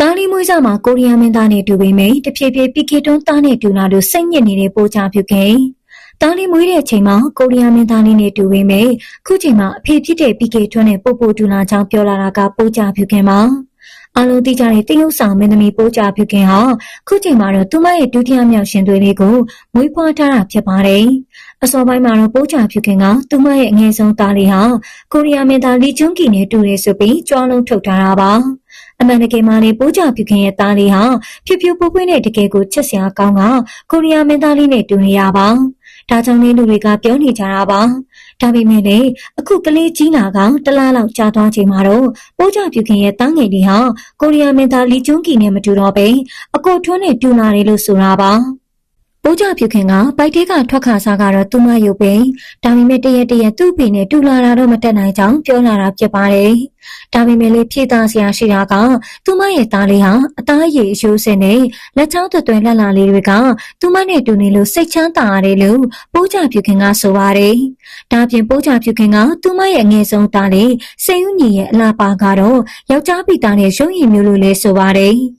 တာလီမွေးစားမှာကိုရီးယားမင်းသားနဲ့တူပေမယ့်တဖြည်းဖြည်းပီကီတွန်းသားနဲ့တူလာလို့စိတ်ညစ်နေတဲ့ပိုးချပြုခင်တာလီမွေးတဲ့အချိန်မှာကိုရီးယားမင်းသားလေးနဲ့တူပေမယ့်ခုချိန်မှာအဖေဖြစ်တဲ့ပီကီတွန်းနဲ့ပို့ပို့တူလာကြောင်းပြောလာတာကပိုးချပြုခင်ပါအလုံးတိကျတဲ့တရုတ်ဆောင်မင်းသမီးပိုးချပြုခင်ဟာခုချိန်မှာတော့သူမရဲ့ဒုတိယမြောက်ရှင်သွေးလေးကိုမွေးဖွားထားတာဖြစ်ပါတယ်အစောပိုင်းမှာတော့ပိုးချပြုခင်ကသူမရဲ့အငယ်ဆုံးသားလေးဟာကိုရီးယားမင်းသားလီချွန်းကီနဲ့တူတယ်ဆိုပြီးကြွားလုံးထုတ်ထားတာပါ အမှန်တကယ်မှလည်းပိုးချပြုခင်ရဲ့သားလေးဟာဖြူဖြူပွေးပွေးနဲ့တကယ်ကိုချစ်စရာကောင်းကကိုရီးယားမင်းသားလေးနဲ့တူနေရပါဒါကြောင့်လေးလူတွေကပြောနေကြတာပါဒါပေမဲ့လေအခုကလေးကြီးလာကတလားလောက်ကြာသွားချိန်မှာတော့ပိုးချပြုခင်ရဲ့တားငယ်လေးဟာကိုရီးယားမင်းသားလီချွန်းကီနဲ့မတူတော့ပဲအကိုထွန်းနဲ့တူလာတယ်လို့ဆိုတာပါ ပိုးကြပြုခင်ကပိုက်တဲကထွက်ခါစားကတော့သူမရုပ်ပဲဒါပေမဲ့တရက်တရက်သူ့ဖေနဲ့တူလာတာတော့မတက်နိုင်ကြောင်းပြောလာတာဖြစ်ပါတယ်ဒါပေမဲ့လေဖြည့်သားစရာရှိတာကသူမရဲ့သားလေးဟာအသားရည်အယိုးစင်နဲ့လက်ချောင်းသွယ်လက်လာလေးတွေကသူမနဲ့တူနေလို့စိတ်ချမ်းသာရတယ်လို့ပိုးကြပြုခင်ကဆိုပါတယ်ဒါပြင်ပိုးကြပြုခင်ကသူမရဲ့အငယ်ဆုံးသားလေးစိန်ဦးညီရဲ့အလားပါကတော့ယောက်ျားပိသားနဲ့ရုံးရည်မျိုးလို့လဲဆိုပါတယ်